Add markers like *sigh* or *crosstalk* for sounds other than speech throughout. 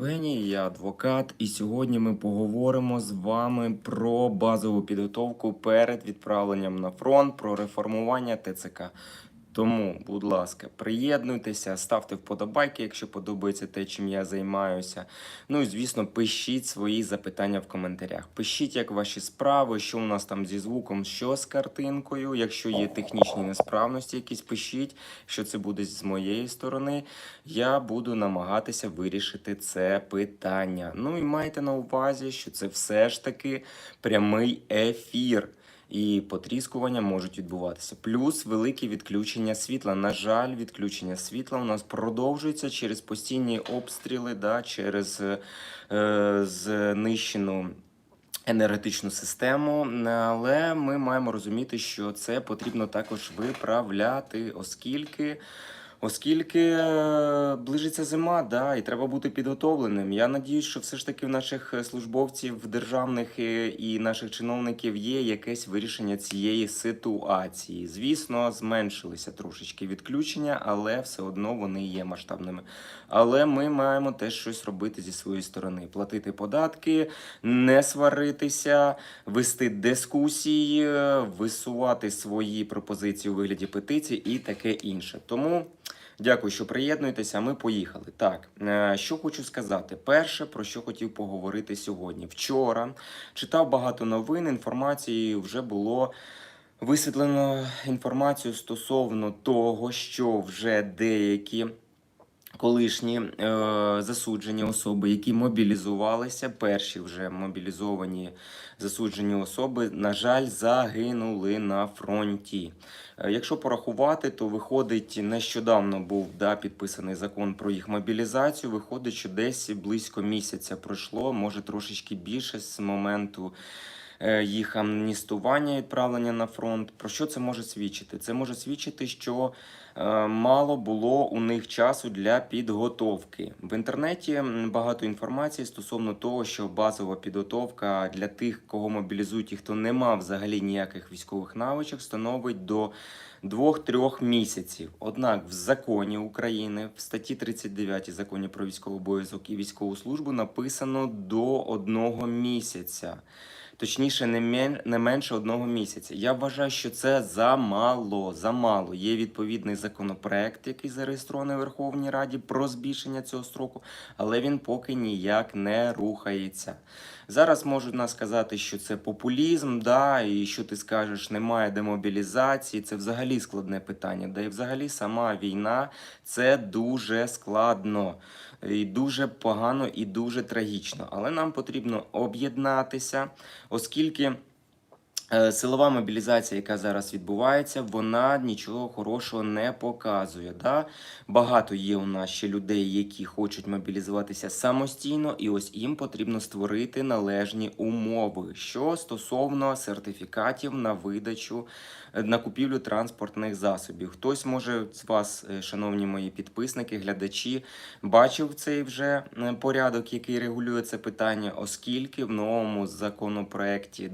Євгеній, я адвокат, і сьогодні ми поговоримо з вами про базову підготовку перед відправленням на фронт, про реформування ТЦК. Тому, будь ласка, приєднуйтеся, ставте вподобайки, якщо подобається те, чим я займаюся. Ну і звісно, пишіть свої запитання в коментарях. Пишіть, як ваші справи, що у нас там зі звуком, що з картинкою. Якщо є технічні несправності, якісь пишіть, що це буде з моєї сторони. Я буду намагатися вирішити це питання. Ну і майте на увазі, що це все ж таки прямий ефір. І потріскування можуть відбуватися. Плюс велике відключення світла. На жаль, відключення світла у нас продовжується через постійні обстріли, да, через е, знищену енергетичну систему. Але ми маємо розуміти, що це потрібно також виправляти, оскільки. Оскільки е, ближиться зима, да, і треба бути підготовленим. Я надіюсь, що все ж таки в наших е, службовців державних е, і наших чиновників є якесь вирішення цієї ситуації. Звісно, зменшилися трошечки відключення, але все одно вони є масштабними. Але ми маємо теж щось робити зі своєї сторони: платити податки, не сваритися, вести дискусії, висувати свої пропозиції у вигляді петицій і таке інше. Тому. Дякую, що приєднуєтеся. Ми поїхали. Так, е, що хочу сказати. Перше, про що хотів поговорити сьогодні. Вчора читав багато новин, інформації вже було. Висвітлено інформацію стосовно того, що вже деякі колишні е, засуджені особи, які мобілізувалися, перші вже мобілізовані засуджені особи, на жаль, загинули на фронті. Е, Якщо порахувати, то виходить, нещодавно був да, підписаний закон про їх мобілізацію. Виходить, що десь близько місяця пройшло, може трошечки більше з моменту. Е, Їх амністування, відправлення на фронт. Про що це може свідчити? Це може свідчити, що е, мало було у них часу для підготовки. В інтернеті багато інформації стосовно того, що базова підготовка для тих, кого мобілізують і хто не мав взагалі ніяких військових навичок, становить до 2-3 місяців. Однак в законі України, в статті 39 законі про військовий обов'язок і військову службу написано до одного місяця. Точніше, не, мен, не менше одного місяця. Я вважаю, що це замало. Замало. Є відповідний законопроект, який зареєстрований в Верховній Раді про збільшення цього строку, але він поки ніяк не рухається. Зараз можуть нас сказати, що це популізм, да, і що ти скажеш, немає демобілізації. Це взагалі складне питання. Да і взагалі сама війна це дуже складно, і дуже погано і дуже трагічно. Але нам потрібно об'єднатися, оскільки. Е, Силова мобілізація, яка зараз відбувається, вона нічого хорошого не показує. Да? Багато є у нас ще людей, які хочуть мобілізуватися самостійно, і ось їм потрібно створити належні умови, що стосовно сертифікатів на видачу е, на купівлю транспортних засобів. Хтось може з вас, е, шановні мої підписники, глядачі, бачив цей вже порядок, який регулює це питання, оскільки в новому законопроекті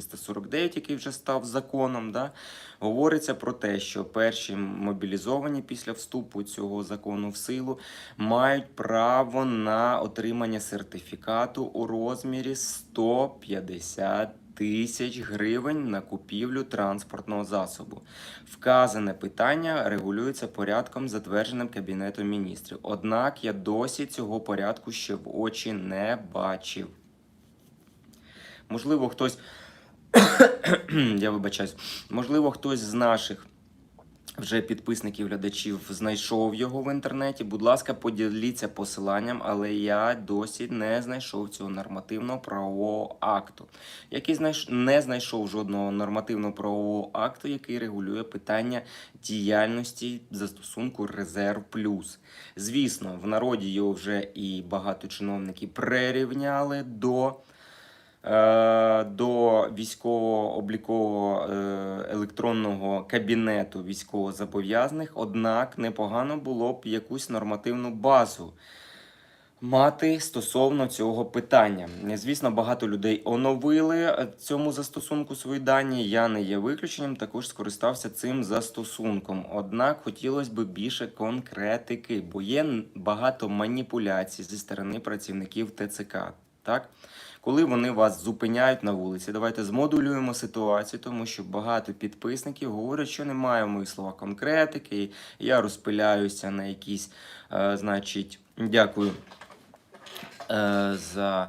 10449, який вже став законом, да, говориться про те, що перші мобілізовані після вступу цього закону в силу мають право на отримання сертифікату у розмірі 150 тисяч гривень на купівлю транспортного засобу. Вказане питання регулюється порядком, затвердженим Кабінетом міністрів. Однак я досі цього порядку ще в очі не бачив. Можливо, хтось. *coughs* я вибачаюсь. Можливо, хтось з наших вже підписників глядачів знайшов його в інтернеті. Будь ласка, поділіться посиланням, але я досі не знайшов цього нормативного правового акту. Який знайш... не знайшов жодного нормативного правового акту, який регулює питання діяльності застосунку Резерв Плюс. Звісно, в народі його вже і багато чиновників прирівняли до. Е, До військового облікового е, електронного кабінету військовозобов'язаних, однак непогано було б якусь нормативну базу мати стосовно цього питання. Звісно, багато людей оновили цьому застосунку свої дані. Я не є виключенням, також скористався цим застосунком. Однак хотілося б більше конкретики, бо є багато маніпуляцій зі сторони працівників ТЦК. Так? Коли вони вас зупиняють на вулиці, давайте змодулюємо ситуацію, тому що багато підписників говорять, що немає в моїх словах конкретики, я розпиляюся на якісь, е, значить, дякую е, за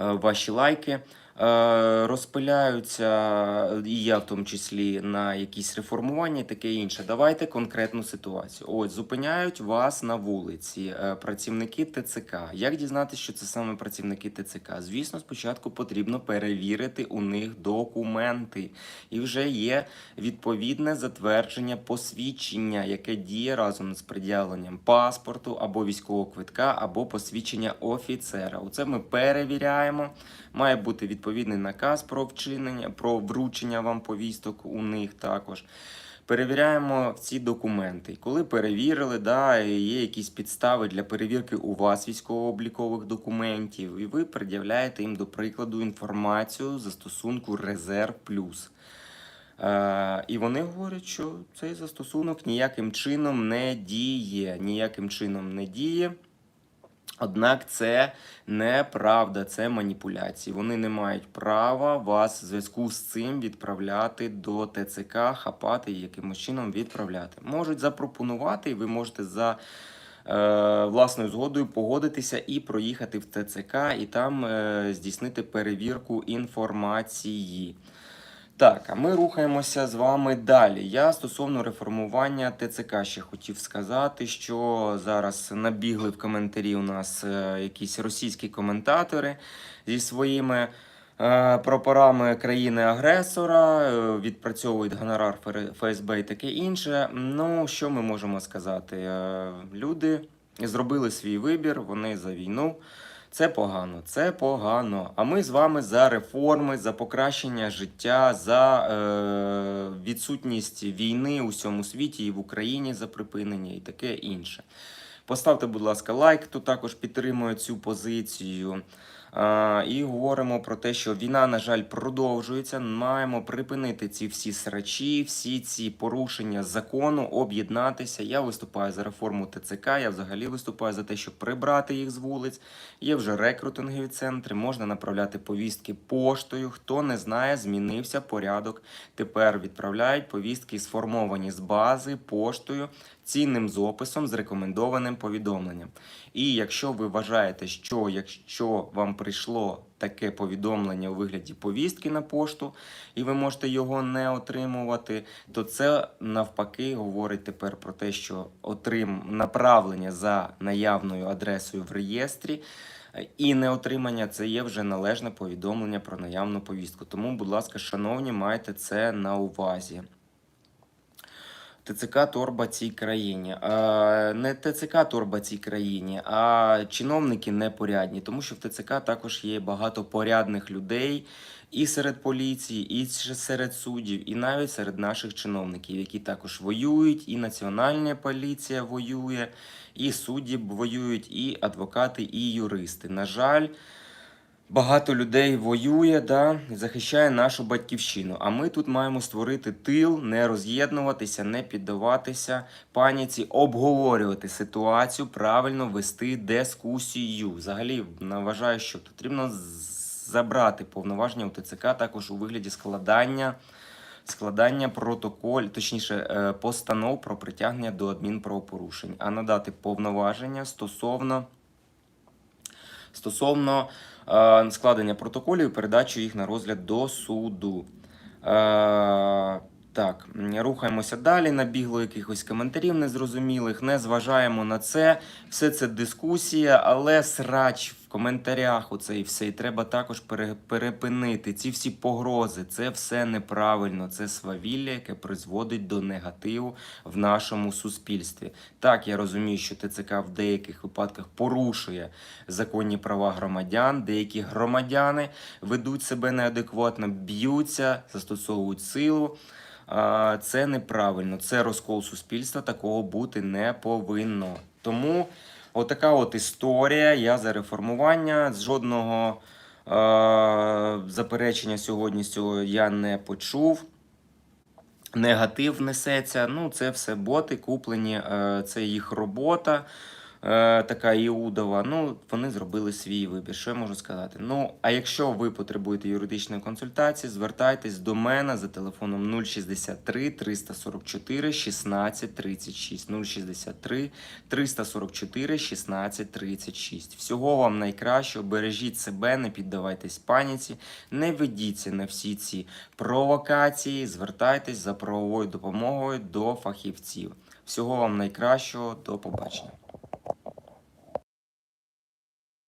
е, ваші лайки. Е, розпиляються, і я в тому числі, на якісь реформування і таке інше. Давайте конкретну ситуацію. Ось зупиняють вас на вулиці е, працівники ТЦК. Як дізнатися, що це саме працівники ТЦК? Звісно, спочатку потрібно перевірити у них документи. І вже є відповідне затвердження посвідчення, яке діє разом з пред'явленням паспорту або військового квитка, або посвідчення офіцера. Оце ми перевіряємо. Має бути відповідний наказ про вчинення, про вручення вам повісток у них також. Перевіряємо ці документи. Коли перевірили, да, є якісь підстави для перевірки у вас військово-облікових документів, і ви пред'являєте їм, до прикладу, інформацію застосунку Резерв Плюс. Е, і вони говорять, що цей застосунок ніяким чином не діє. Ніяким чином не діє. Однак це неправда, це маніпуляції. Вони не мають права вас в зв'язку з цим відправляти до ТЦК, хапати і якимось чином відправляти. Можуть запропонувати, і ви можете за е, власною згодою погодитися і проїхати в ТЦК, і там е, здійснити перевірку інформації. Так, а ми рухаємося з вами далі. Я стосовно реформування ТЦК ще хотів сказати, що зараз набігли в коментарі у нас е, якісь російські коментатори зі своїми е, прапорами країни-агресора, е, відпрацьовують гонорар ФСБ і таке інше. Ну, що ми можемо сказати? Люди зробили свій вибір, вони за війну. Це погано, це погано. А ми з вами за реформи, за покращення життя, за е, відсутність війни у всьому світі і в Україні за припинення і таке інше. Поставте, будь ласка, лайк, хто також підтримує цю позицію. І говоримо про те, що війна, на жаль, продовжується. Маємо припинити ці всі срачі, всі ці порушення закону, об'єднатися. Я виступаю за реформу ТЦК. Я взагалі виступаю за те, щоб прибрати їх з вулиць. Є вже рекрутингові центри, можна направляти повістки поштою. Хто не знає, змінився порядок. Тепер відправляють повістки, сформовані з бази поштою, цінним з описом, з рекомендованим повідомленням. І якщо ви вважаєте, що якщо вам прийшло таке повідомлення у вигляді повістки на пошту, і ви можете його не отримувати, то це навпаки говорить тепер про те, що отрим направлення за наявною адресою в реєстрі. І неотримання це є вже належне повідомлення про наявну повістку. Тому, будь ласка, шановні, майте це на увазі. ТЦК торба цій країні. Не ТЦК торба цій країні, а чиновники непорядні, тому що в ТЦК також є багато порядних людей і серед поліції, і серед суддів, і навіть серед наших чиновників, які також воюють, і Національна поліція воює, і судді воюють, і адвокати, і юристи. На жаль. Багато людей воює, да, захищає нашу батьківщину. А ми тут маємо створити тил, не роз'єднуватися, не піддаватися паніці, обговорювати ситуацію, правильно вести дискусію. Взагалі вважаю, що потрібно забрати повноваження у ТЦК також у вигляді складання. Складання протоколь, точніше, е, постанов про притягнення до адмінправопорушень, а надати повноваження стосовно стосовно е, складення протоколів і передачі їх на розгляд до суду. Так, рухаємося далі. Набігло якихось коментарів незрозумілих. Не зважаємо на це. Все це дискусія, але срач в коментарях. Оце і все. І треба також пере- перепинити ці всі погрози. Це все неправильно. Це свавілля, яке призводить до негативу в нашому суспільстві. Так, я розумію, що ТЦК в деяких випадках порушує законні права громадян. Деякі громадяни ведуть себе неадекватно, б'ються, застосовують силу. Це неправильно, це розкол суспільства, такого бути не повинно. Тому Отака от історія. Я за реформування. З жодного е- заперечення сьогодні з цього я не почув. Негатив несеться. Ну, це все боти куплені, е, це їх робота. Е, Така Іудова, ну вони зробили свій вибір. Що я можу сказати? Ну, а якщо ви потребуєте юридичної консультації, звертайтесь до мене за телефоном 063 344 16 36 063 344 16 36. Всього вам найкращого, бережіть себе, не піддавайтесь паніці, не ведіться на всі ці провокації, звертайтесь за правовою допомогою до фахівців. Всього вам найкращого, до побачення.